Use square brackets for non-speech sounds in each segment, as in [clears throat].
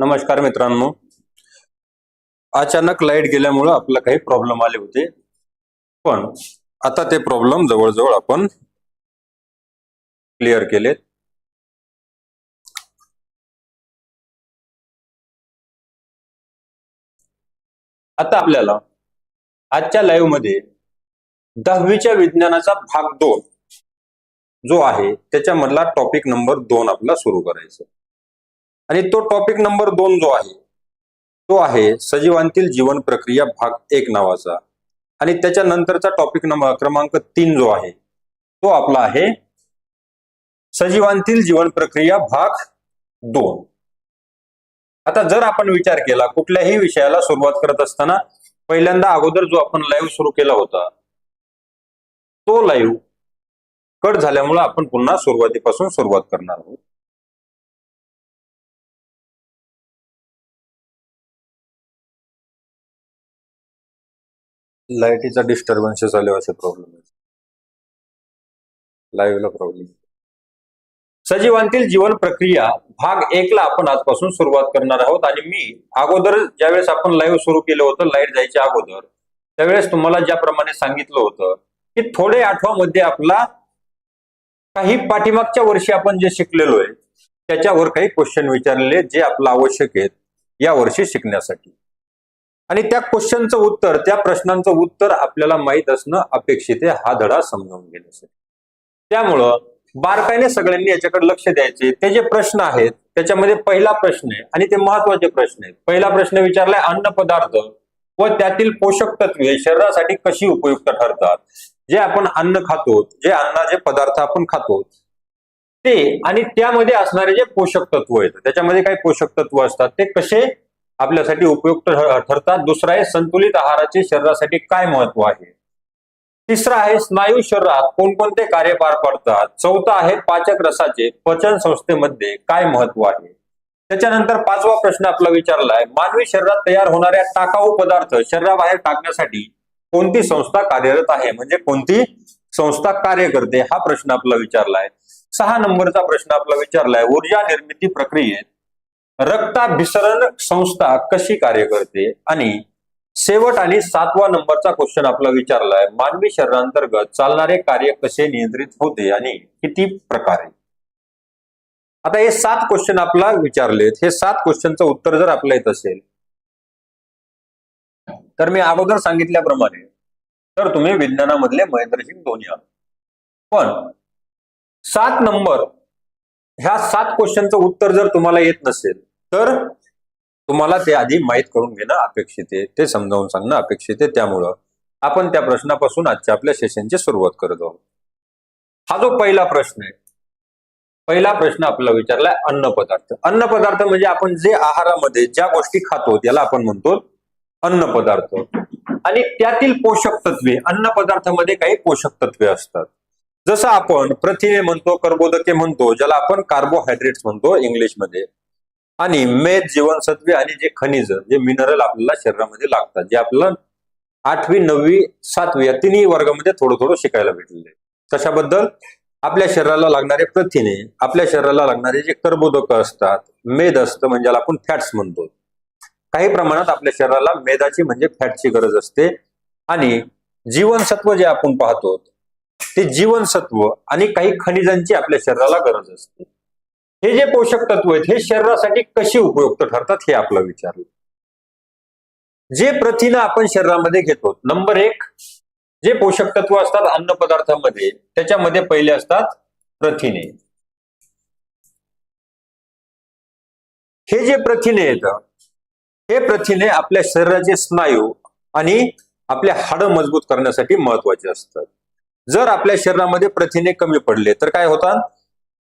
नमस्कार मित्रांनो. अचानक लाइट गेल्यामुळं आपला काही प्रॉब्लेम आले होते. पण आता ते प्रॉब्लेम जवळजवळ आपण क्लिअर केलेत. आता आपल्याला आजच्या लाईव्हमध्ये दहावीच्या विज्ञानाचा भाग दोन जो आहे त्याच्यामधला टॉपिक नंबर दोन आपला सुरू करायचा आणि तो टॉपिक नंबर दोन जो आहे तो आहे सजीवांतील जीवन प्रक्रिया भाग एक नावाचा. आणि त्याच्यानंतरचा टॉपिक नंबर क्रमांक तीन जो आहे तो आपला आहे सजीवांतील जीवन प्रक्रिया भाग दोन. आता जर आपण विचार केला कुठल्याही विषयाला सुरुवात करत असताना पहिल्यांदा अगोदर जो आपण लाईव्ह सुरू केला होता तो लाईव्ह कट झाल्यामुळे आपण पुन्हा सुरुवातीपासून सुरुवात करणार आहोत. लाईटीचा डिस्टर्बन्सेस आले असे प्रॉब्लेम आहे लाईव्हला प्रॉब्लेम सजीवांतील जीवन प्रक्रिया भाग एक ला आपण आजपासून सुरुवात करणार आहोत. आणि मी अगोदर ज्यावेळेस आपण लाईव्ह सुरू केलं होतं लाइट जायच्या अगोदर त्यावेळेस तुम्हाला ज्याप्रमाणे सांगितलं होतं की थोडे आठवामध्ये आपला काही पाठीमागच्या वर्षी आपण जे शिकलेलो आहे त्याच्यावर काही क्वेश्चन विचारलेले जे आपलं आवश्यक आहेत या वर्षी शिकण्यासाठी. आणि त्या क्वेश्चनचं उत्तर त्या प्रश्नांचं उत्तर आपल्याला माहीत असणं अपेक्षित आहे. हा धडा समजावून घेण्यासाठी. त्यामुळं बारकाईने सगळ्यांनी याच्याकडे लक्ष द्यायचे. ते जे प्रश्न आहेत त्याच्यामध्ये पहिला प्रश्न आहे आणि ते महत्त्वाचे प्रश्न आहेत. पहिला प्रश्न विचारलाय अन्न पदार्थ व त्यातील पोषक तत्वे शरीरासाठी कशी उपयुक्त ठरतात? जे आपण अन्न खातो जे अन्नाचे पदार्थ आपण खातो ते आणि त्यामध्ये असणारे जे पोषक तत्व आहेत त्याच्यामध्ये काही पोषक तत्व असतात ते कसे आपल्यासाठी उपयुक्त ठरतात. दुसरा आहे संतुलित आहाराचे शरीरासाठी काय महत्त्व आहे? तिसरा आहे स्नायू शरीरात कोणकोणते कार्य पार पडतात? चौथा आहे पाचक रसाचे पचन संस्थेमध्ये काय महत्त्व आहे? त्याच्यानंतर पाचवा प्रश्न आपला विचारलाय मानवी शरीरात तयार होणाऱ्या टाकाऊ पदार्थ शरीराबाहेर टाकण्यासाठी कोणती संस्था कार्यरत आहे? म्हणजे कोणती संस्था कार्य करते? हा प्रश्न आपला विचारलाय. सहा नंबरचा प्रश्न आपला विचारलाय ऊर्जा निर्मिती प्रक्रियेत रक्ताभिसरण संस्था कशी कार्य करते? आणि शेवट आणि सातवा नंबरचा क्वेश्चन आपला विचारलाय मानवी शरीरांतर्गत चालणारे कार्य कसे नियंत्रित होते आणि किती प्रकारे? आता हे सात क्वेश्चन आपला विचारलेत. हे सात क्वेश्चनचं उत्तर जर आपल्या येत असेल तर मी अगोदर सांगितल्याप्रमाणे तर तुम्ही विज्ञानामधले महेंद्रसिंग धोनी आहात पण सात नंबर ह्या सात क्वेश्चनचं उत्तर जर तुम्हाला येत नसेल तर तुम्हाला ते आधी माहीत करून घेणं अपेक्षित आहे. ते समजावून सांगणं अपेक्षित आहे. त्यामुळं आपण त्या प्रश्नापासून आजच्या आपल्या सेशनची सुरुवात करत आहोत. हा जो पहिला प्रश्न आहे पहिला प्रश्न आपला विचारलाय अन्न पदार्थ. अन्न पदार्थ म्हणजे आपण जे आहारामध्ये ज्या गोष्टी खातो त्याला आपण म्हणतो अन्न पदार्थ. आणि त्यातील पोषक तत्वे अन्न पदार्थामध्ये काही पोषक तत्वे असतात. जसं आपण प्रथिने म्हणतो कर्बोदके म्हणतो ज्याला आपण कार्बोहायड्रेट्स म्हणतो इंग्लिशमध्ये. आणि मेद जीवनसत्वे आणि जे खनिज जे मिनरल आपल्याला शरीरामध्ये लागतात जे आपल्याला आठवी नववी सातवी या तिन्ही वर्गामध्ये थोडं थोडं शिकायला भेटलेलं आहे. कशाबद्दल? आपल्या शरीराला लागणारे प्रथिने आपल्या शरीराला लागणारे जे कर्बोदक असतात मेद असतं म्हणजे आपण फॅट्स म्हणतो. काही प्रमाणात आपल्या शरीराला मेदाची म्हणजे फॅटची गरज असते. आणि जीवनसत्व जे आपण पाहतो ते जीवनसत्व आणि काही खनिजांची आपल्या शरीराला गरज असते. हे जे पोषक तत्व आहेत हे शरीरासाठी कशी उपयुक्त ठरतात हे आपलं विचारलं. जे प्रथिनं आपण शरीरामध्ये घेतो नंबर एक जे पोषक तत्व असतात अन्न पदार्थामध्ये त्याच्यामध्ये पहिले असतात प्रथिने. हे जे प्रथिने आहेत हे प्रथिने आपल्या शरीराचे स्नायू आणि आपल्या हाडं मजबूत करण्यासाठी महत्त्वाचे असतात. जर आपल्या शरीरामध्ये प्रथिने कमी पडले तर काय होतात?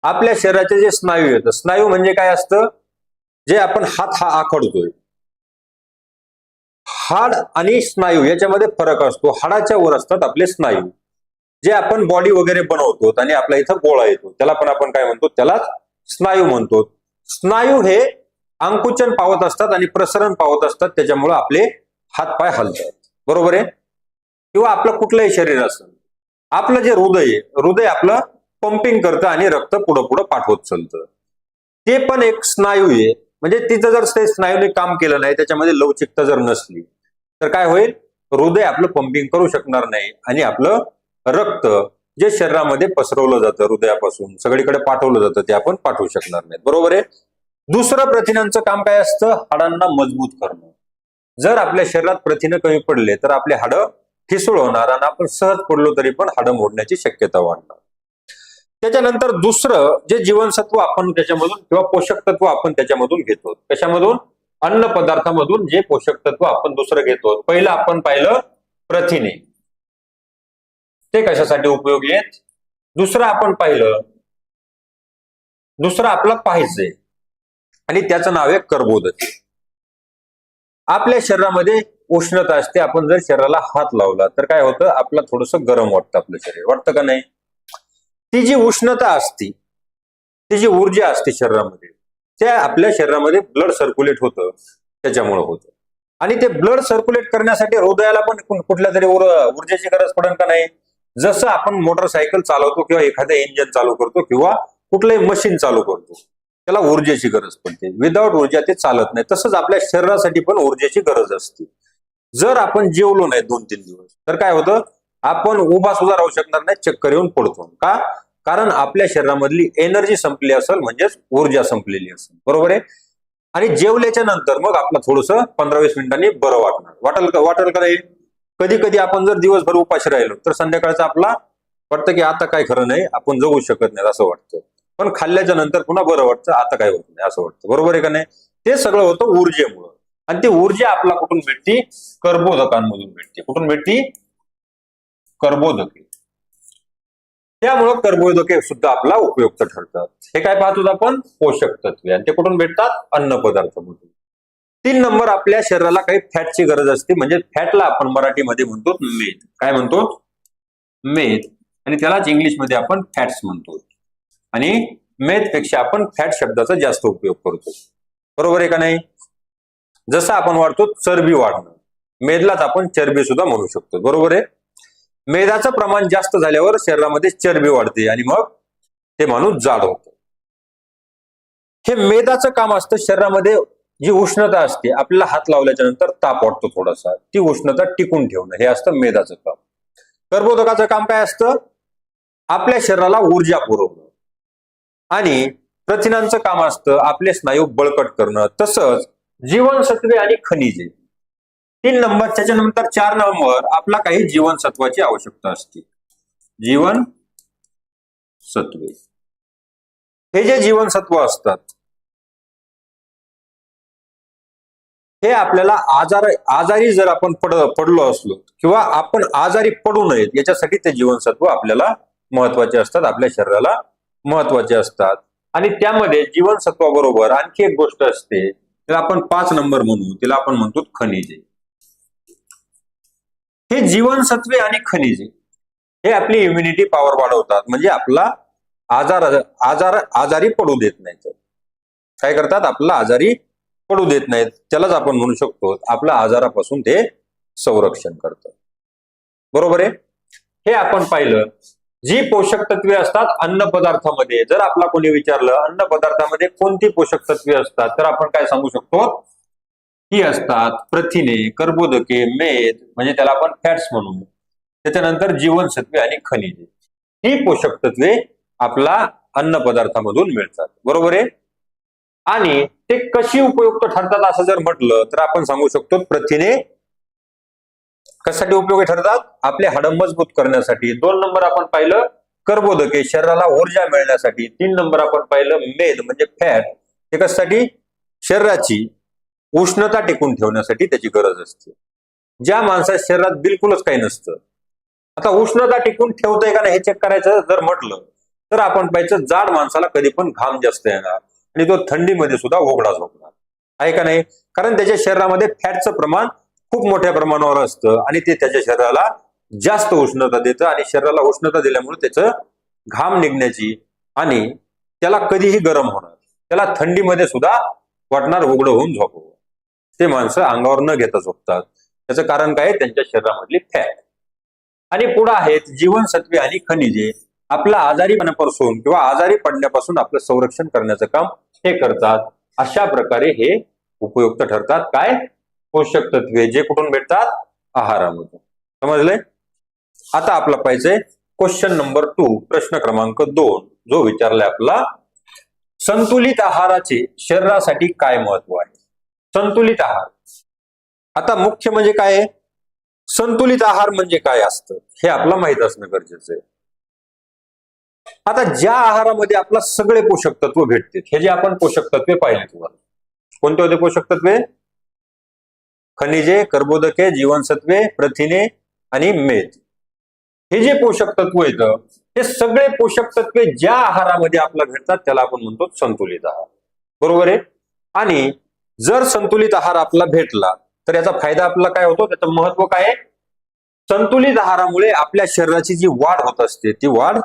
आपल्या शरीराचे जे स्नायू येतं स्नायू म्हणजे काय असतं? जे आपण हात हा आखडतोय. हाड आणि स्नायू याच्यामध्ये फरक असतो. हाडाच्या वर असतात आपले स्नायू. जे आपण बॉडी वगैरे बनवतो आणि आपल्या इथं गोळा येतो. त्याला पण आपण काय म्हणतो? त्यालाच स्नायू म्हणतो. स्नायू हे अंकुचन पावत असतात आणि प्रसरण पावत असतात. त्याच्यामुळे आपले हातपाय हलतात. बरोबर आहे? किंवा आपलं कुठलंही शरीर असेल. आपलं जे हृदय आहे हृदय आपलं पंपिंग करतं आणि रक्त पुढं पुढं पाठवत चालतं. ते पण एक स्नायू आहे. म्हणजे तिचं जर ते स्नायूने काम केलं नाही त्याच्यामध्ये लवचिकता जर नसली तर काय होईल? हृदय आपलं पंपिंग करू शकणार नाही आणि आपलं रक्त जे शरीरामध्ये पसरवलं जातं हृदयापासून सगळीकडे पाठवलं जातं ते आपण पाठवू शकणार नाही बरोबर आहे? दुसरं प्रथिनांचं काम काय असतं? हाडांना मजबूत करणं. जर आपल्या शरीरात प्रथिनं कमी पडले तर आपले हाडं ठिसूळ होणार आणि आपण सहज पडलो तरी पण हाडं मोडण्याची शक्यता वाढणार. त्याच्यानंतर दुसरं जे जीवनसत्व आपण त्याच्यामधून किंवा पोषक तत्व आपण त्याच्यामधून घेतो. कशामधून? अन्न पदार्थामधून जे पोषक तत्व आपण दुसरं घेतो. पहिलं आपण पाहिलं प्रथिने. ते कशासाठी उपयोगी आहेत? दुसरं आपण पाहिलं दुसरं आपलं पाहिजे आणि त्याचं नाव आहे कर्बोदक. आपल्या शरीरामध्ये उष्णता असते. आपण जर शरीराला हात लावला तर काय होतं? आपलं थोडस गरम वाटतं आपलं शरीर. वाटतं का नाही? ती जी उष्णता असती ती जी ऊर्जा असते शरीरामध्ये त्या आपल्या शरीरामध्ये ब्लड सर्क्युलेट होतं त्याच्यामुळे होतं. आणि ते ब्लड सर्क्युलेट करण्यासाठी हृदयाला पण कुठल्या तरी ऊर्जेची गरज पडेल का नाही? जसं आपण मोटरसायकल चालवतो किंवा एखादं इंजिन चालू करतो किंवा कुठलंही मशीन चालू करतो त्याला ऊर्जेची गरज पडते. विदाऊट ऊर्जा ते चालत नाही. तसंच आपल्या शरीरासाठी पण ऊर्जेची गरज असते. जर आपण जेवलो नाही दोन तीन दिवस तर काय होतं? आपण उभा सुद्धा राहू शकणार नाही चक्कर येऊन पडतो का? कारण आपल्या शरीरामधली एनर्जी संपली असेल म्हणजेच ऊर्जा संपलेली असेल. बरोबर आहे? आणि जेवल्याच्या नंतर मग आपलं थोडस पंधरा वीस मिनिटांनी बरं वाटणार. वाटेल का वाटेल का नाही कधी कधी आपण जर दिवसभर उपाशी राहिलो तर संध्याकाळचा आपला वाटतं की आता काय खरं नाही आपण जगू शकत नाही असं वाटतं. पण खाल्ल्याच्या नंतर पुन्हा बरं वाटतं आता काय होत नाही असं वाटतं. बरोबर आहे का नाही? ते सगळं होतं ऊर्जेमुळं. आणि ती ऊर्जा आपला कुठून भेटती? कर्बोदकांमधून भेटते. कुठून भेटती? कर्बोदके. त्यामुळं कर्बोदके सुद्धा आपला उपयुक्त ठरतात. हे काय पाहतो आपण? पोषक तत्वे. आणि ते कुठून भेटतात? अन्न पदार्थामधून. तीन नंबर आपल्या शरीराला काही फॅटची गरज असते. म्हणजे फॅटला आपण मराठीमध्ये म्हणतो मेद. काय म्हणतो? मेद. आणि त्यालाच इंग्लिशमध्ये आपण फॅट्स म्हणतो. आणि मेदपेक्षा आपण फॅट शब्दाचा जास्त उपयोग करतो. बरोबर आहे का नाही? जसं आपण वाढतो चरबी वाढणं. मेदलाच आपण चरबी सुद्धा म्हणू शकतो. बरोबर आहे? मेदाचं प्रमाण जास्त झाल्यावर शरीरामध्ये चरबी वाढते आणि मग ते माणूस जाड होतो. हे मेदाचं काम असतं शरीरामध्ये जी उष्णता असते आपल्याला हात लावल्याच्या नंतर ताप वाटतो थोडासा. ती उष्णता टिकून ठेवणं हे असतं मेदाचं काम. कर्बोदकाचं काम काय असतं? आपल्या शरीराला ऊर्जा पुरवणं. आणि प्रथिनांचं काम असतं आपले स्नायू बळकट करणं. तसंच जीवनसत्वे आणि खनिजे. तीन नंबर त्याच्यानंतर चार नंबर आपला काही जीवनसत्वाची आवश्यकता असते. जीवन सत्वे. हे जे जीवनसत्व असतात हे आपल्याला आजार आजारी जर आपण पड पडलो असलो किंवा आपण आजारी पडू नयेत याच्यासाठी ते जीवनसत्व आपल्याला महत्त्वाचे असतात आपल्या शरीराला महत्त्वाचे असतात. आणि त्यामध्ये जीवनसत्वाबरोबर आणखी एक गोष्ट असते तिला आपण पाच नंबर म्हणू तिला आपण म्हणतो खनिजे. हे जीवनसत्वे आणि खनिजे हे आपली इम्युनिटी पॉवर वाढवतात. म्हणजे आपला आजार आजार आजारी पडू देत नाहीत. काय करतात? आपला आजारी पडू देत नाहीत. त्यालाच आपण म्हणू शकतो आपल्या आजारापासून ते संरक्षण करतं. बरोबर आहे? हे आपण पाहिलं. जी पोषक तत्वे असतात अन्न पदार्थामध्ये. जर आपला कोणी विचारलं अन्न पदार्थामध्ये कोणती पोषक तत्वे असतात? तर आपण काय सांगू शकतो? ही असतात प्रथिने कर्बोदके मेद म्हणजे त्याला आपण फॅट्स म्हणू त्याच्यानंतर जीवनसत्वे आणि खनिजे. ही पोषक तत्वे आपला अन्न पदार्थामधून मिळतात. बरोबर आहे? आणि ते कशी उपयुक्त ठरतात असं जर म्हटलं तर आपण सांगू शकतो प्रथिने. कशासाठी उपयोगी ठरतात? आपले हाड मजबूत करण्यासाठी. दोन नंबर आपण पाहिलं कर्बोदके शरीराला ऊर्जा मिळण्यासाठी. तीन नंबर आपण पाहिलं मेद म्हणजे फॅट हे कशासाठी? शरीराची. उष्णता टिकून ठेवण्यासाठी त्याची गरज असते. ज्या माणसाच्या शरीरात बिलकुलच काही नसतं. आता उष्णता टिकून ठेवतंय का नाही हे चेक करायचं जर म्हटलं तर आपण पाहिजे जाड माणसाला कधी पण घाम जास्त येणार आणि तो थंडीमध्ये सुद्धा उघडा झोपणार. आहे का नाही? कारण त्याच्या शरीरामध्ये फॅटचं प्रमाण खूप मोठ्या प्रमाणावर असतं आणि ते त्याच्या शरीराला जास्त उष्णता देतं आणि शरीराला उष्णता दिल्यामुळे त्याचं घाम निघण्याची आणि त्याला कधीही गरम होणार त्याला थंडीमध्ये सुद्धा वाटणार उघडं होऊन झोपवं ते माणसं अंगावर न घेता झोपतात. त्याचं कारण काय? त्यांच्या शरीरामधली फॅट. आणि पुढे आहेत जीवनसत्वे आणि खनिजे. आपला आजारीपणापासून किंवा आजारी पडण्यापासून आपलं संरक्षण करण्याचं काम हे करतात. अशा प्रकारे हे उपयुक्त ठरतात. काय? पोषक तत्वे जे कुठून भेटतात? आहारामधून. समजलंय? आता आपला पाहिजे क्वेश्चन नंबर टू प्रश्न क्रमांक दोन जो विचारलाय आपला संतुलित आहाराचे शरीरासाठी काय महत्त्व आहे? संतुलित आहार. आता मुख्य म्हणजे काय आहे? संतुलित आहार म्हणजे काय असतं? हे आपला माहीत असणं गरजेचं आहे. आता ज्या आहारामध्ये आपला सगळे पोषक तत्व भेटते हे जे आपण पोषक तत्वे पाहिले तुम्हाला. कोणते होते पोषक तत्वे? खनिजे कर्बोदके जीवनसत्वे प्रथिने आणि मेद हे जे पोषक तत्व येतं हे सगळे पोषक तत्वे ज्या आहारामध्ये आपल्याला भेटतात त्याला आपण म्हणतो संतुलित आहार. बरोबर आहे? आणि जर संतुलित आहार आपला भेटला तर याचा फायदा आपला काय होतो? त्याचं महत्त्व काय आहे? संतुलित आहारामुळे आपल्या शरीराची जी वाढ होत असते ती वाढ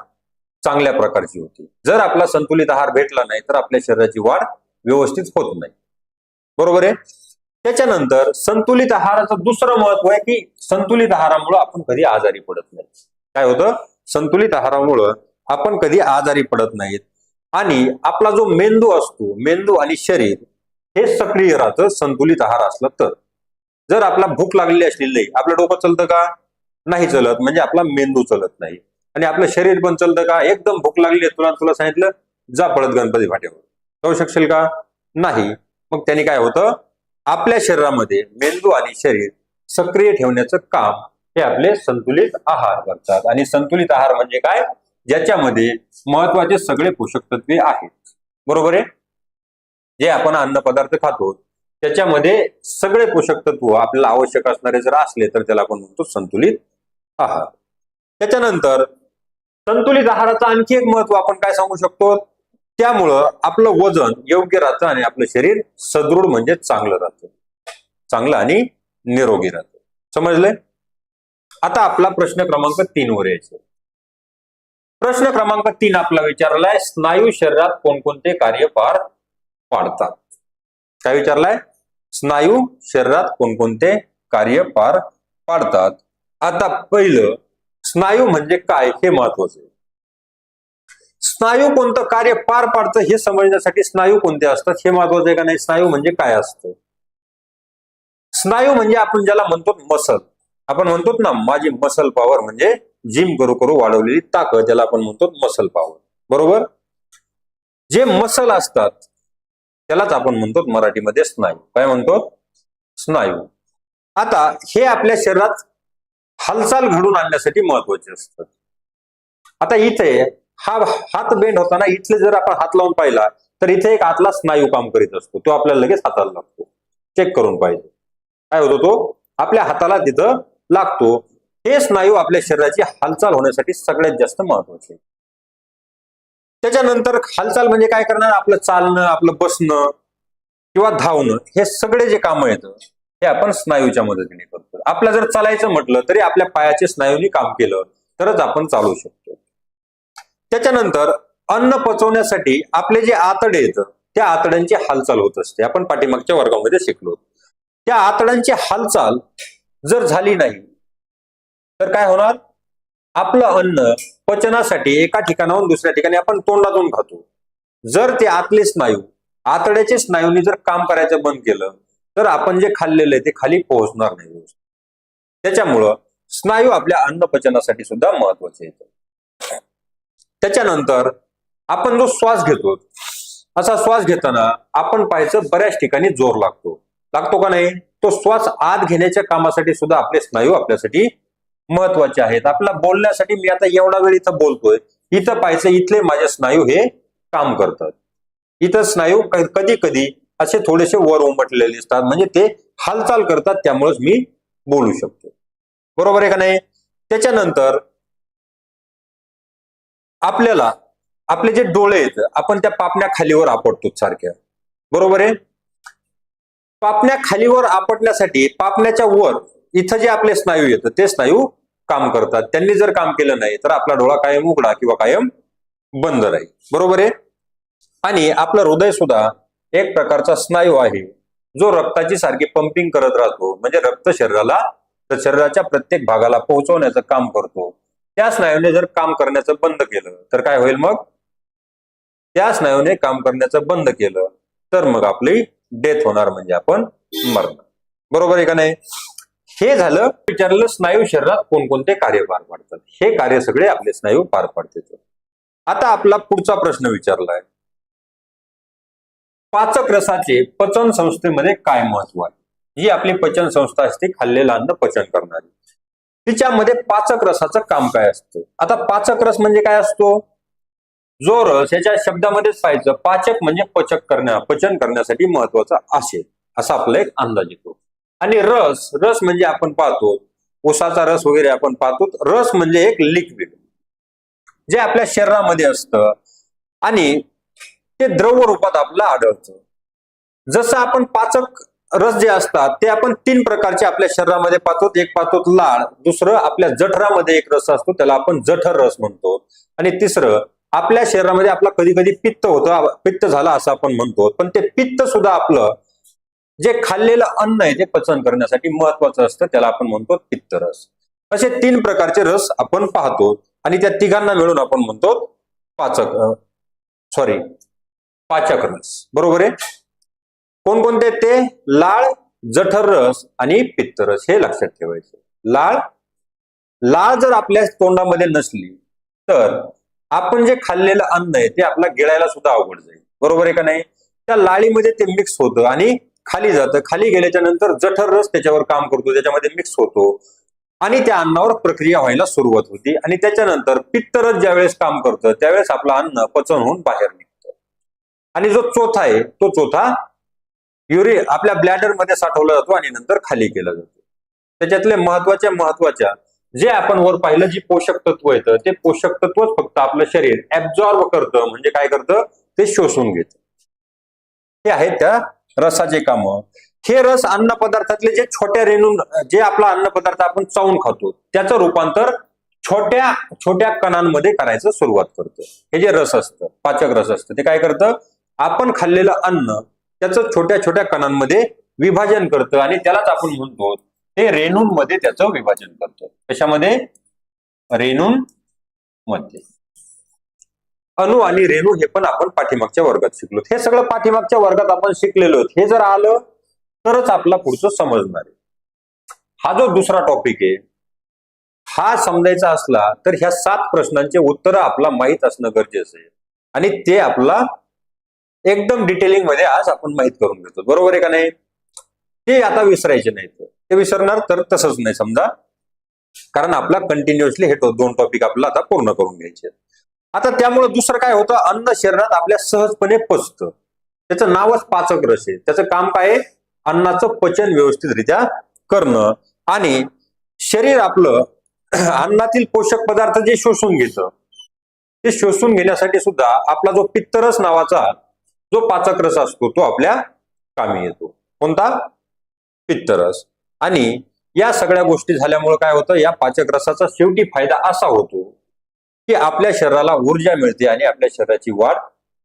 चांगल्या प्रकारची होती. जर आपला संतुलित आहार भेटला नाही तर आपल्या शरीराची वाढ व्यवस्थित होत नाही. बरोबर आहे? त्याच्यानंतर संतुलित आहाराचं दुसरं महत्त्व आहे की संतुलित आहारामुळे आपण कधी आजारी पडत नाही. काय होतं? संतुलित आहारामुळं आपण कधी आजारी पडत नाहीत. आणि आपला जो मेंदू असतो मेंदू आणि शरीर हे सक्रिय राहतं संतुलित आहार असला तर. जर आपला भूक लागलेली असली नाही आपलं डोकं चलतं का? नाही चलत म्हणजे आपला मेंदू चलत नाही. आणि आपलं शरीर पण चलतं का? एकदम भूक लागली तुला तुला सांगितलं जा पळत गणपती फाट्यावर. जाऊ शकशील का? नाही. मग त्याने काय होतं? आपल्या शरीरामध्ये मेंदू आणि शरीर सक्रिय ठेवण्याचं काम हे आपले संतुलित आहार करतात. आणि संतुलित आहार म्हणजे काय? ज्याच्यामध्ये महत्त्वाचे सगळे पोषक तत्वे आहेत. बरोबर आहे? जे आपण अन्न पदार्थ खातो त्याच्यामध्ये सगळे पोषक तत्व आपल्याला आवश्यक असणारे जर असले तर त्याला आपण म्हणतो संतुलित आहार. त्याच्यानंतर संतुलित आहाराचं आणखी एक महत्त्व आपण काय सांगू शकतो? त्यामुळं आपलं वजन योग्य राहतं आणि आपलं शरीर सदृढ म्हणजे चांगलं राहतं. चांगलं आणि निरोगी राहतं. समजलंय? आता आपला प्रश्न क्रमांक तीन वर यायचं. प्रश्न क्रमांक तीन आपला विचारलाय स्नायू शरीरात कोणकोणते कार्य पार पाडतात. काय विचारलाय? स्नायू शरीरात कोणकोणते कार्य पार पाडतात? आता पहिलं स्नायू म्हणजे काय हे महत्वाचं आहे. स्नायू कोणतं कार्य पार पाडतं हे समजण्यासाठी स्नायू कोणते असतात हे महत्वाचं आहे का नाही? स्नायू म्हणजे काय असतं? स्नायू म्हणजे आपण ज्याला म्हणतो मसल. आपण म्हणतो ना माझी मसल पॉवर म्हणजे जिम करू करू वाढवलेली ताकद ज्याला आपण म्हणतो मसल पॉवर बरोबर? जे मसल असतात त्यालाच आपण म्हणतो मराठीमध्ये स्नायू. काय म्हणतो? स्नायू. आता हे आपल्या शरीरात हालचाल घडून आणण्यासाठी महत्त्वाचे असतात आता इथे हा हात बेंड होताना इथले जर आपण हात लावून पाहिला तर इथे एक आतला स्नायू काम करीत असतो. तो आपल्याला लगेच हाताला लागतो. चेक करून पाहिजे. काय होतो तो? आपल्या हाताला तिथं लागतो. हे स्नायू आपल्या शरीराची हालचाल होण्यासाठी सगळ्यात जास्त महत्त्वाचे त्याच्यानंतर हालचाल म्हणजे काय करणार? आपलं चालणं आपलं बसणं किंवा धावणं हे सगळे जे कामं येतं हे आपण स्नायूच्या मदतीने करतो. आपल्या जर चालायचं म्हटलं तरी आपल्या पायाचे स्नायूनी काम केलं तरच आपण चालू शकतो. त्याच्यानंतर अन्न पचवण्यासाठी आपले जे आतडे येतं त्या आतड्यांची हालचाल होत असते. आपण पाठीमागच्या वर्गामध्ये शिकलो. त्या आतड्यांची हालचाल जर झाली नाही तर काय होणार? आपलं अन्न पचनासाठी एका ठिकाणाहून दुसऱ्या ठिकाणी आपण तोंडातून खातो. जर ते आतले स्नायू आतड्याचे स्नायूंनी जर काम करायचं बंद केलं तर आपण जे खाल्लेलं आहे ते खाली पोहोचणार नाही. त्याच्यामुळं स्नायू आपल्या अन्न पचनासाठी सुद्धा महत्त्वाचे येतं त्याच्यानंतर आपण जो श्वास घेतो असा श्वास घेताना आपण पाहायचं बऱ्याच ठिकाणी जोर लागतो. लागतो का नाही? तो श्वास आत घेण्याच्या कामासाठी सुद्धा आपले स्नायू आपल्यासाठी महत्त्वाचे आहेत. आपला बोलण्यासाठी मी आता एवढा वेळ इथं बोलतोय. इथं पाहायचं इथले माझे स्नायू हे काम करतात. इथं स्नायू कधी कधी असे थोडेसे वर उमटलेले असतात म्हणजे ते हालचाल करतात त्यामुळेच मी बोलू शकतो. बरोबर आहे का नाही? त्याच्यानंतर आपल्याला आपले जे डोळे आहेत आपण त्या पापण्या खालीवर आपटतो सारख्या. बरोबर आहे? पापण्या खालीवर आपटण्यासाठी पापण्याच्या वर इथं जे आपले स्नायू येतं ते स्नायू काम करतात. त्यांनी जर काम केलं नाही तर आपला डोळा कायम उघडा किंवा कायम बंद राहील. बरोबर आहे? आणि आपलं हृदय सुद्धा एक प्रकारचा स्नायू आहे जो रक्ताची सारखी पंपिंग करत राहतो. म्हणजे रक्त शरीराला तर शरीराच्या प्रत्येक भागाला पोहोचवण्याचं काम करतो. त्या स्नायूने जर काम करण्याचं बंद केलं तर काय होईल मग? त्या स्नायूने काम करण्याचं बंद केलं तर मग आपली डेथ होणार म्हणजे आपण मरणार. बरोबर आहे का नाही? हे झालं विचारलं स्नायू शरीरात कोणकोणते कार्य पार पाडतात? हे कार्य सगळे आपले स्नायू पार पाडतात आता आपला पुढचा प्रश्न विचारलाय. पाचक रसाचे पचन संस्थेमध्ये काय महत्त्व आहे? ही आपली पचन संस्था असते खाल्लेलं अन्न पचन करणारी. तिच्यामध्ये पाचक रसाचं काम काय असतं? आता पाचक रस म्हणजे काय असतो? जो रस याच्या शब्दामध्येच पाहायचं पाचक म्हणजे पचक करण्या पचन करण्यासाठी महत्त्वाचा असेल असा आपला एक अंदाज येतो. आणि रस रस म्हणजे आपण पाहतो. ऊसाचा रस वगैरे आपण पाहतो. रस म्हणजे एक लिक्विड जे आपल्या शरीरामध्ये असतं. आणि ते द्रव रूपात आपल्याला आढळतं. जसं आपण पाचक रस जे असतात ते आपण तीन प्रकारचे आपल्या शरीरामध्ये पाहतो. एक पाहतो लाळ दुसरं आपल्या जठरामध्ये एक रस असतो. त्याला आपण जठर रस म्हणतो. आणि तिसरं आपल्या शरीरामध्ये आपला कधी कधी पित्त होतं. पित्त झालं असं आपण म्हणतो. पण ते पित्त सुद्धा आपलं जे खाल्लेलं अन्न आहे ते पचन करण्यासाठी महत्वाचं असतं त्याला आपण म्हणतो पित्तरस असे तीन प्रकारचे रस आपण पाहतो आणि त्या तिघांना मिळून आपण म्हणतो पाचक सॉरी पाचक रस. बरोबर आहे? कोणकोणते ते? लाळ जठर रस आणि पित्तरस हे लक्षात ठेवायचे. लाळ लाळ जर आपल्या तोंडामध्ये नसली तर आपण जे खाल्लेलं अन्न आहे ते आपला गिळायला सुद्धा अवघड जाईल. बरोबर आहे का नाही? त्या लाळीमध्ये ते मिक्स होतं आणि खाली जातं. खाली गेल्याच्यानंतर जठर रस त्याच्यावर काम करतो त्याच्यामध्ये मिक्स होतो. आणि त्या अन्नावर प्रक्रिया व्हायला सुरुवात होती. आणि त्याच्यानंतर पित्तरस ज्यावेळेस काम करतं त्यावेळेस आपलं अन्न पचन होऊन बाहेर निघतं. आणि जो चोथा आहे तो चोथा युरि आपल्या ब्लॅडरमध्ये साठवला जातो आणि नंतर खाली केला जातो. त्याच्यातले महत्त्वाच्या महत्त्वाच्या जे आपण वर पाहिलं जी पोषक तत्व येतं ते पोषक तत्वच फक्त आपलं शरीर ऍब्झॉर्ब करतं. म्हणजे काय करतं? ते शोषून घेतं. हे आहे त्या रसाचे काम. हे रस अन्न पदार्थातले जे छोट्या रेणू जे आपला अन्न पदार्थ आपण चावून खातो त्याचं रूपांतर छोट्या छोट्या कणांमध्ये करायचं सुरुवात करतो. हे जे रस असतं पाचक रस असतं ते काय करतं? आपण खाल्लेलं अन्न त्याचं छोट्या छोट्या कणांमध्ये विभाजन करतं आणि त्यालाच आपण म्हणतो ते रेणूंमध्ये त्याचं विभाजन करतं. कशामध्ये? रेणूंमध्ये. अणु आणि रेणू हे पण आपण पाठीमागच्या वर्गात शिकलो. हे सगळं पाठीमागच्या वर्गात आपण शिकलेलो हे जर आलं तरच आपला पुढचं समजणार आहे. हा जो दुसरा टॉपिक आहे हा समजायचा असला तर ह्या सात प्रश्नांचे उत्तर आपला माहीत असणं गरजेचं आहे. आणि ते आपला एकदम डिटेलिंगमध्ये आज आपण माहीत करून घेतो. बरोबर आहे का नाही? ते आता विसरायचे नाहीत. ते विसरणार तर तसंच नाही समजा. कारण आपला कंटिन्युअसली हे दोन टॉपिक आपला आता पूर्ण करून घ्यायचे आहेत. आता त्यामुळे दुसरं काय होतं? अन्न शरीरात आपल्या सहजपणे पचतं. त्याचं नावच पाचक रस आहे. त्याचं काम काय आहे? अन्नाचं पचन व्यवस्थितरित्या करणं. आणि शरीर आपलं [clears throat] अन्नातील पोषक पदार्थ जे शोषून घेतं ते शोषून घेण्यासाठी सुद्धा आपला जो पित्तरस नावाचा जो पाचक रस असतो तो आपल्या कामी येतो. कोणता? पित्तरस. आणि या सगळ्या गोष्टी झाल्यामुळे काय होतं? या पाचक रसाचा शेवटी फायदा असा होतो की आपल्या शरीराला ऊर्जा मिळते आणि आपल्या शरीराची वाढ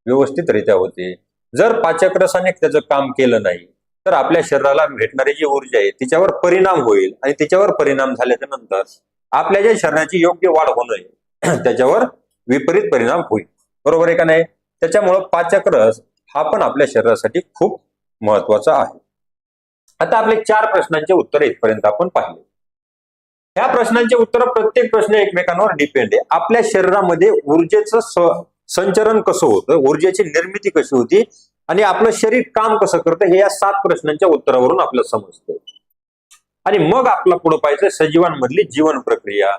व्यवस्थितरित्या होते. जर पाचक रसाने त्याचं काम केलं नाही तर आपल्या शरीराला भेटणारी जी ऊर्जा आहे तिच्यावर परिणाम होईल आणि तिच्यावर परिणाम झाल्याच्यानंतर आपल्या ज्या शरीराची योग्य वाढ होणं आहे [clears throat] त्याच्यावर विपरीत परिणाम होईल. बरोबर आहे का नाही? त्याच्यामुळं पाचक रस हा पण आपल्या शरीरासाठी खूप महत्त्वाचा आहे. आता आपले चार प्रश्नांचे उत्तर इथपर्यंत आपण पाहिले. ह्या प्रश्नांचे उत्तर प्रत्येक प्रश्न एकमेकांवर डिपेंड आहे. आपल्या शरीरामध्ये ऊर्जेचं संचरण कसं होतं? ऊर्जेची निर्मिती कशी होती? आणि आपलं शरीर काम कसं करतं? हे या सात प्रश्नांच्या उत्तरावरून आपल्याला समजतं. आणि मग आपला पुढे पाहिजे सजीवांमधली जीवन प्रक्रिया.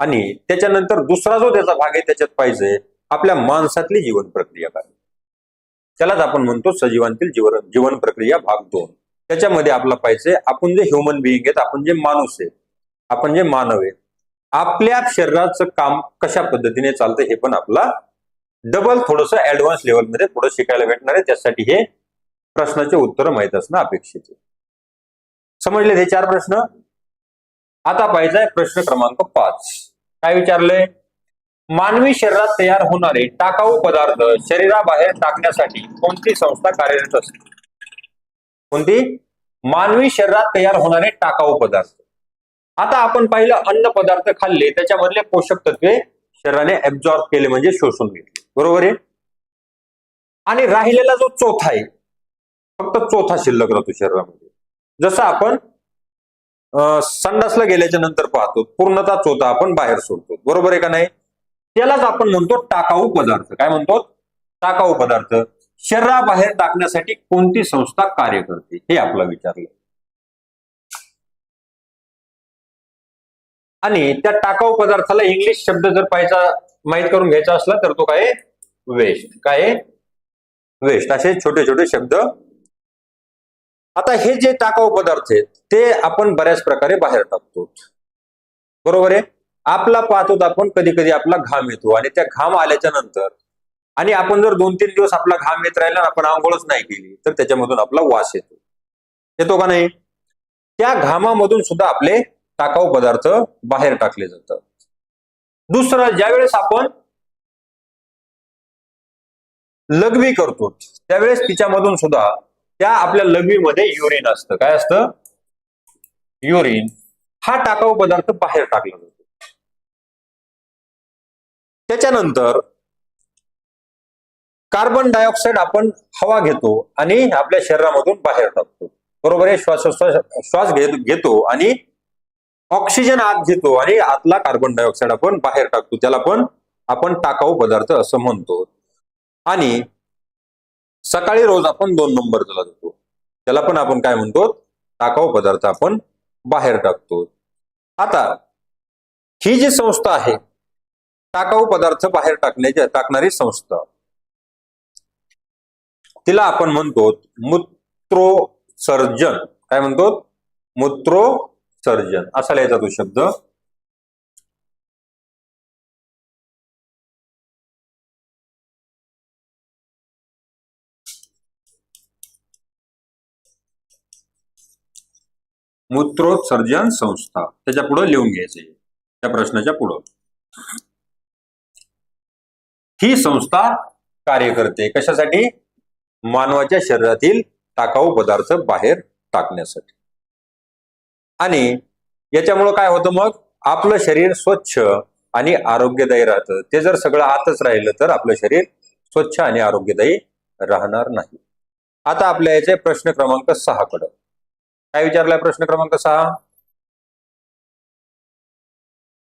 आणि त्याच्यानंतर दुसरा जो त्याचा भाग आहे त्याच्यात पाहिजे आपल्या माणसातली जीवन प्रक्रिया काय? त्यालाच आपण म्हणतो सजीवांतील जीवन जीवन प्रक्रिया भाग दोन. त्याच्यामध्ये आपला पाहिजे आपण जे ह्युमन बिईंग आहेत आपण जे माणूस आहे आपण जे मानव आहे आपल्या शरीराचं काम कशा पद्धतीने चालतं हे पण आपला डबल थोडस ऍडव्हान्स लेवलमध्ये थोडं शिकायला भेटणार आहे. त्यासाठी हे प्रश्नाचे उत्तर माहीत असणं अपेक्षित आहे. समजले हे चार प्रश्न? आता पाहिजे प्रश्न क्रमांक पाच. काय विचारलंय? मानवी शरीरात तयार होणारे टाकाऊ पदार्थ शरीराबाहेर टाकण्यासाठी कोणती संस्था कार्यरत असते? कोणती? मानवी शरीरात तयार होणारे टाकाऊ पदार्थ. आता आपण पाहिलं अन्न पदार्थ खाल्ले त्याच्यामधले पोषक तत्वे शरीराने ऍब्झॉर्ब केले म्हणजे शोषून घेतले. बरोबर आहे? आणि राहिलेला जो चौथा आहे फक्त चौथा शिल्लक राहतो शरीरामध्ये. जसं आपण संडासला गेल्याच्यानंतर पाहतो पूर्णतः चोथा आपण बाहेर सोडतो. बरोबर आहे का नाही? त्यालाच आपण म्हणतो टाकाऊ पदार्थ. काय म्हणतो? टाकाऊ पदार्थ. शरीराबाहेर टाकण्यासाठी कोणती संस्था कार्य करते? हे आपला विचारलं. आणि त्या टाकाऊ पदार्थाला इंग्लिश शब्द जर पाहायचा माहीत करून घ्यायचा असला तर तो काय वेस्ट काय वेस्ट असे छोटे छोटे शब्द. आता हे जे टाकाऊ पदार्थ आहेत ते आपण बऱ्याच प्रकारे बाहेर टाकतो. बरोबर आहे? आपला पाहतो आपण कधी कधी आपला घाम येतो. आणि त्या घाम आल्याच्यानंतर आणि आपण जर दोन तीन दिवस आपला घाम येत राहिला आपण आंघोळच नाही केली तर त्याच्यामधून आपला वास येतो. येतो का नाही? त्या घामामधून सुद्धा आपले टाकाऊ पदार्थ बाहेर टाकले जातात. दुसरं ज्यावेळेस आपण लघवी करतो त्यावेळेस तिच्यामधून सुद्धा त्या आपल्या लघवीमध्ये युरिन असतं. काय असतं? युरिन हा टाकाऊ पदार्थ बाहेर टाकला जातो. त्याच्यानंतर कार्बन डायऑक्साईड आपण हवा घेतो आणि आपल्या शरीरामधून बाहेर टाकतो. बरोबर आहे? श्वास श्वास घेत घेतो आणि ऑक्सिजन आत घेतो आणि आतला कार्बन डायऑक्साईड आपण बाहेर टाकतो. त्याला पण आपण टाकाऊ पदार्थ असं म्हणतो. आणि सकाळी रोज आपण दोन नंबर त्याला देतो. त्याला पण आपण काय म्हणतो? टाकाऊ पदार्थ आपण बाहेर टाकतो. आता ही जी संस्था आहे टाकाऊ पदार्थ बाहेर टाकण्याची टाकणारी संस्था तिला आपण म्हणतो मूत्रोसर्जन काय म्हणतो? मूत्रो सर्जन. असा लिहायचा तो शब्द. मूत्रोत्सर्जन संस्था. त्याच्या पुढे लिहून घ्यायचे त्या प्रश्नाच्या पुढं. ही संस्था कार्य करते. कशासाठी? मानवाच्या शरीरातील टाकाऊ पदार्थ बाहेर टाकण्यासाठी. आणि याच्यामुळं काय होतं मग? आपलं शरीर स्वच्छ आणि आरोग्यदायी राहतं. ते जर सगळं आतच राहिलं तर आपलं शरीर स्वच्छ आणि आरोग्यदायी राहणार नाही. आता आपल्या याचे प्रश्न क्रमांक सहा कडे काय विचारलाय प्रश्न क्रमांक सहा?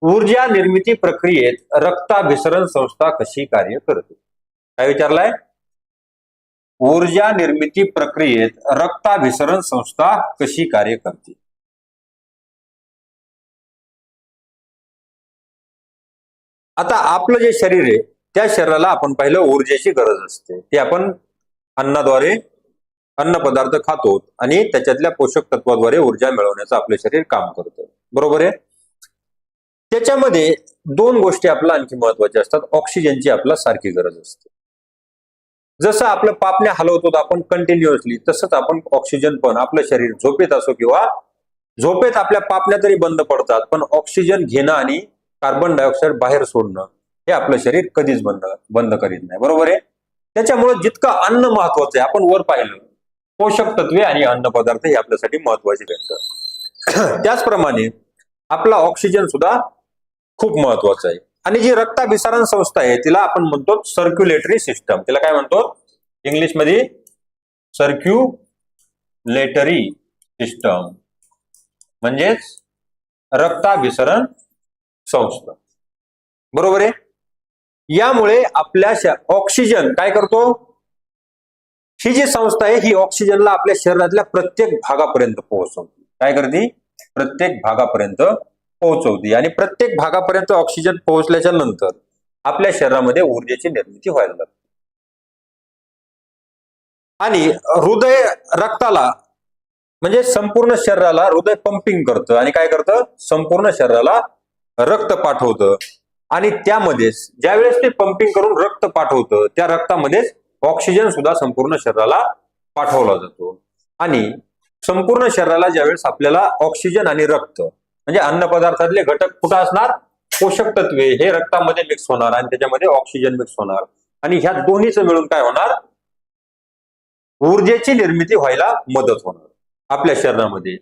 ऊर्जा निर्मिती प्रक्रियेत रक्ताभिसरण संस्था कशी कार्य करते? काय विचारलाय? ऊर्जा निर्मिती प्रक्रियेत रक्ताभिसरण संस्था कशी कार्य करते? आता आपलं जे शरीर आहे त्या शरीराला आपण पाहिलं ऊर्जेची गरज असते. ती आपण अन्नाद्वारे अन्न पदार्थ खातो आणि त्याच्यातल्या पोषक तत्वाद्वारे ऊर्जा मिळवण्याचं आपलं शरीर काम करतं. बरोबर आहे? त्याच्यामध्ये दोन गोष्टी आपल्या आणखी महत्त्वाच्या असतात. ऑक्सिजनची आपला सारखी गरज असते. जसं आपलं पापण्या हलवतो आपण कंटिन्युअसली तसंच आपण ऑक्सिजन पण आपलं शरीर झोपेत असो किंवा झोपेत आपल्या पापण्या तरी बंद पडतात पण ऑक्सिजन घेणं आणि कार्बन डायऑक्साईड बाहेर सोडणं हे आपलं शरीर कधीच बंद बंद करीत नाही. बरोबर आहे? त्याच्यामुळे जितकं अन्न महत्वाचं आहे आपण वर पाहिलं पोषक तत्वे आणि अन्न पदार्थ हे आपल्यासाठी महत्त्वाचे भेटतात [clears throat] त्याचप्रमाणे आपला ऑक्सिजन सुद्धा खूप महत्त्वाचा आहे. आणि जी रक्ताभिसरण संस्था आहे तिला आपण म्हणतो सर्क्युलेटरी सिस्टम तिला काय म्हणतो? इंग्लिशमध्ये सर्क्युलेटरी सिस्टम म्हणजेच रक्ताभिसरण संस्था बरोबर आहे? यामुळे आपल्या ऑक्सिजन काय करतो? ही जी संस्था आहे ही ऑक्सिजनला आपल्या शरीरातल्या प्रत्येक भागापर्यंत पोहोचवते. काय करते? प्रत्येक भागापर्यंत पोहोचवते. आणि प्रत्येक भागापर्यंत ऑक्सिजन पोहोचल्याच्या नंतर आपल्या शरीरामध्ये ऊर्जेची निर्मिती व्हायला लागते. आणि हृदय रक्ताला म्हणजे संपूर्ण शरीराला हृदय पंपिंग करतं. आणि काय करतं? संपूर्ण शरीराला रक्त पाठवतं आणि त्यामध्येच ज्यावेळेस ते पंपिंग करून रक्त पाठवतं त्या रक्तामध्येच ऑक्सिजन सुद्धा संपूर्ण शरीराला पाठवला जातो. आणि संपूर्ण शरीराला ज्यावेळेस आपल्याला ऑक्सिजन आणि रक्त म्हणजे अन्न पदार्थातले घटक कुठं असणार? पोषक तत्वे हे रक्तामध्ये मिक्स होणार आणि त्याच्यामध्ये ऑक्सिजन मिक्स होणार. आणि ह्या दोन्हीचं मिळून काय होणार? ऊर्जेची निर्मिती व्हायला मदत होणार आपल्या शरीरामध्ये.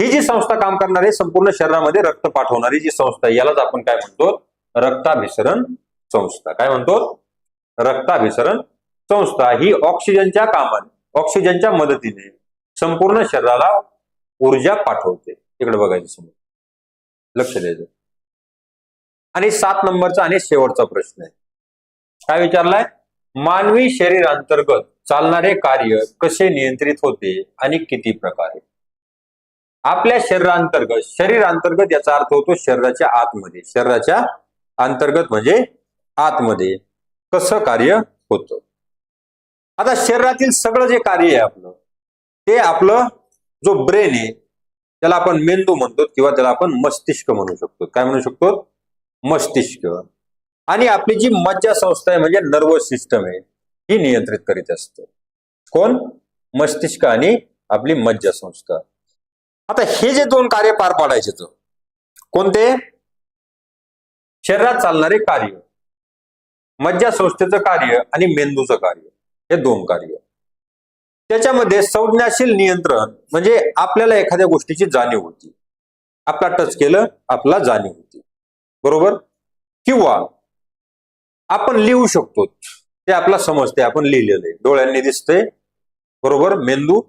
ही जी संस्था काम करणारी संपूर्ण शरीरामध्ये रक्त पाठवणारी जी संस्था यालाच आपण काय म्हणतो? रक्ताभिसरण संस्था. काय म्हणतो? रक्ताभिसरण संस्था. ही ऑक्सिजनच्या कामाने ऑक्सिजनच्या मदतीने संपूर्ण शरीराला ऊर्जा पाठवते. इकडे बघायचं समोर लक्ष द्यायचं. आणि सात नंबरचा आणि शेवटचा प्रश्न आहे. काय विचारलाय? मानवी शरीरांतर्गत चालणारे कार्य कसे नियंत्रित होते आणि किती प्रकारे? आपल्या शरीरांतर्गत शरीरांतर्गत याचा अर्थ होतो शरीराच्या आतमध्ये. शरीराच्या अंतर्गत म्हणजे आतमध्ये. कसं कार्य होतं? आता शरीरातील सगळं जे कार्य आहे आपलं ते आपलं जो ब्रेन आहे त्याला आपण मेंदू म्हणतो किंवा त्याला आपण मस्तिष्क म्हणू शकतो. काय म्हणू शकतो? मस्तिष्क. आणि आपली जी मज्जा संस्था आहे म्हणजे नर्वस सिस्टम आहे ही नियंत्रित करीत असते. कोण? मस्तिष्क आणि आपली मज्जा संस्था. आता हे जे दोन कार्य पार पाडायचे कोणते? शरीरात चालणारे कार्य मज्जा संस्थेचं कार्य आणि मेंदूचं कार्य हे दोन कार्य. त्याच्यामध्ये संज्ञाशील नियंत्रण म्हणजे आपल्याला एखाद्या गोष्टीची जाणीव होती. आपला टच केलं आपला जाणीव होती. बरोबर? किंवा आपण लिहू शकतो ते आपला समजते आपण लिहिलेलं आहे डोळ्यांनी दिसते बरोबर? मेंदू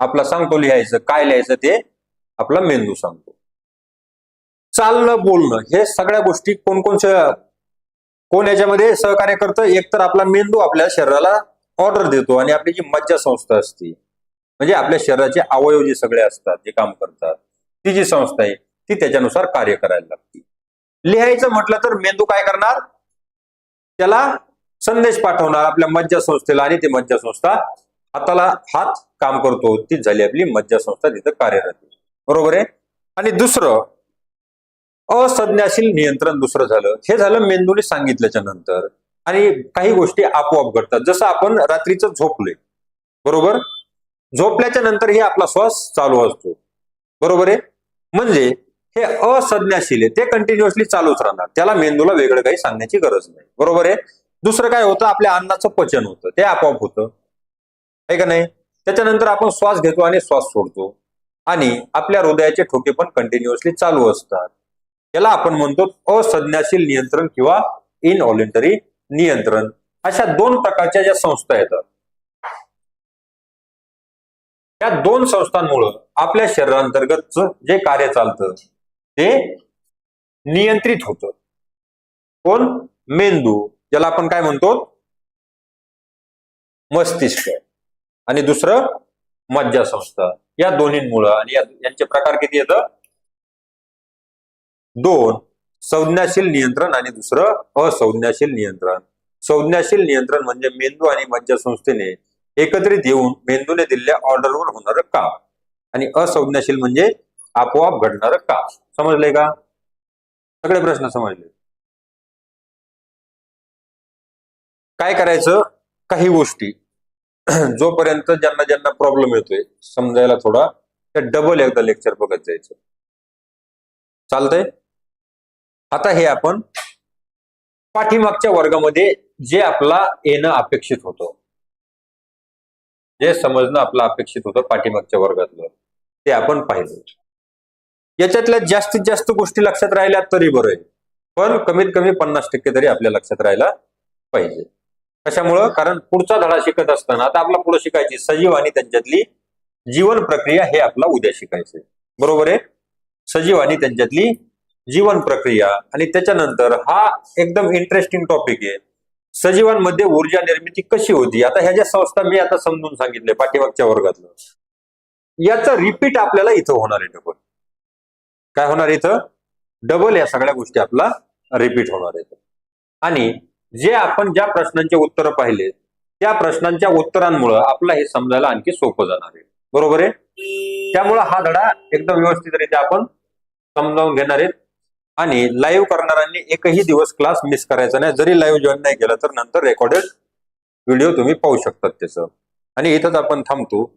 आपला सांगतो लिहायचं. काय लिहायचं ते? आपला मेंदू सांगतो. चालणं बोलणं हे सगळ्या गोष्टी कोण कोण कोण याच्यामध्ये सहकार्य करतं? एक तर आपला मेंदू आपल्या शरीराला ऑर्डर देतो आणि आपली जी मज्जा संस्था असते म्हणजे आपल्या शरीराचे अवयव जे सगळे असतात जे काम करतात ती जी संस्था आहे ती त्याच्यानुसार कार्य करायला लागते. लिहायचं म्हटलं तर मेंदू काय करणार? त्याला संदेश पाठवणार आपल्या मज्जा संस्थेला आणि ती मज्जा संस्था हाताला हात काम करतो तीच झाली आपली मज्जा संस्था तिथं कार्यरत आहे. बरोबर आहे? आणि दुसरं असंज्ञाशील नियंत्रण दुसरं झालं. हे झालं मेंदूने सांगितल्याच्या नंतर. आणि काही गोष्टी आपोआप घडतात. जसं आपण रात्रीचं झोपलोय. बरोबर? झोपल्याच्या नंतर हे आपला श्वास चालू असतो. बरोबर आहे? म्हणजे हे असंज्ञाशील आहे. ते कंटिन्युअसली चालूच राहणार. त्याला मेंदूला वेगळं काही सांगण्याची गरज नाही. बरोबर आहे? दुसरं काय होतं? आपल्या अन्नाचं पचन होतं. ते आपोआप होतं. आहे का नाही? त्याच्यानंतर आपण श्वास घेतो आणि श्वास सोडतो. आणि आपल्या हृदयाचे ठोके पण कंटिन्युअसली चालू असतात. याला आपण म्हणतो असंज्ञाशील नियंत्रण किंवा इनव्हॉलेंटरी नियंत्रण. अशा दोन प्रकारच्या ज्या संस्था येतात. या दोन संस्थांमुळं आपल्या शरीरांतर्गत जे कार्य चालतं ते नियंत्रित होतं. कोण? मेंदू ज्याला आपण काय म्हणतो? मस्तिष्क. आणि दुसरं? मज्जा संस्था या दोन्हींमुळं आणि यांचे प्रकार किती येतं दोन संज्ञाशील नियंत्रण आणि दुसरं असंज्ञाशील नियंत्रण. संज्ञाशील नियंत्रण म्हणजे मेंदू आणि मज्जा संस्थेने एकत्रित येऊन मेंदूने दिलेल्या ऑर्डरवर होणारं काम. आणि असंज्ञाशील म्हणजे आपोआप घडणारं काम. समजले का? सगळे प्रश्न समजले. काय करायचं? काही गोष्टी. [clears throat] जोपर्यंत ज्यांना ज्यांना प्रॉब्लेम येतोय समजायला थोडा त्या डबल एकदा लेक्चर बघत जायचं. चालतंय? आता हे आपण पाठीमागच्या वर्गामध्ये जे आपला येणं अपेक्षित होतं जे समजणं आपलं अपेक्षित होतं पाठीमागच्या वर्गातलं ते आपण पाहिलं. याच्यातल्या जास्तीत जास्त गोष्टी लक्षात राहिल्या तरी बरं आहे. पण कमीत कमी पन्नास टक्के तरी आपल्या लक्षात राहायला पाहिजे. कशामुळं? कारण पुढचा धडा शिकत असताना आता आपला पुढे शिकायची सजीव आणि त्यांच्यातली जीवन प्रक्रिया हे आपला उद्या शिकायचं बरोबर आहे? सजीव आणि त्यांच्यातली जीवन प्रक्रिया आणि त्याच्यानंतर हा एकदम इंटरेस्टिंग टॉपिक आहे. सजीवांमध्ये ऊर्जा निर्मिती कशी होती? आता ह्या ज्या संस्था मी आता समजून सांगितले पाठीमागच्या वर्गातलं. याचं रिपीट आपल्याला इथं होणार आहे डबल काय होणार इथं? डबल या सगळ्या गोष्टी आपला रिपीट होणार आहेत आणि जे आपण ज्या प्रश्नांचे उत्तर पाहिले त्या प्रश्नांच्या उत्तरांमुळं आपला हे समजायला आणखी सोपं जाणार आहे. बरोबर आहे? त्यामुळं हा धडा एकदम व्यवस्थितरित्या आपण समजावून घेणार आहेत. आणि लाईव्ह करणाऱ्यांनी एकही दिवस क्लास मिस करायचा नाही. जरी लाईव्ह जॉईन नाही केला तर नंतर रेकॉर्डेड व्हिडिओ तुम्ही पाहू शकतात त्याचं. आणि इथंच आपण थांबतो.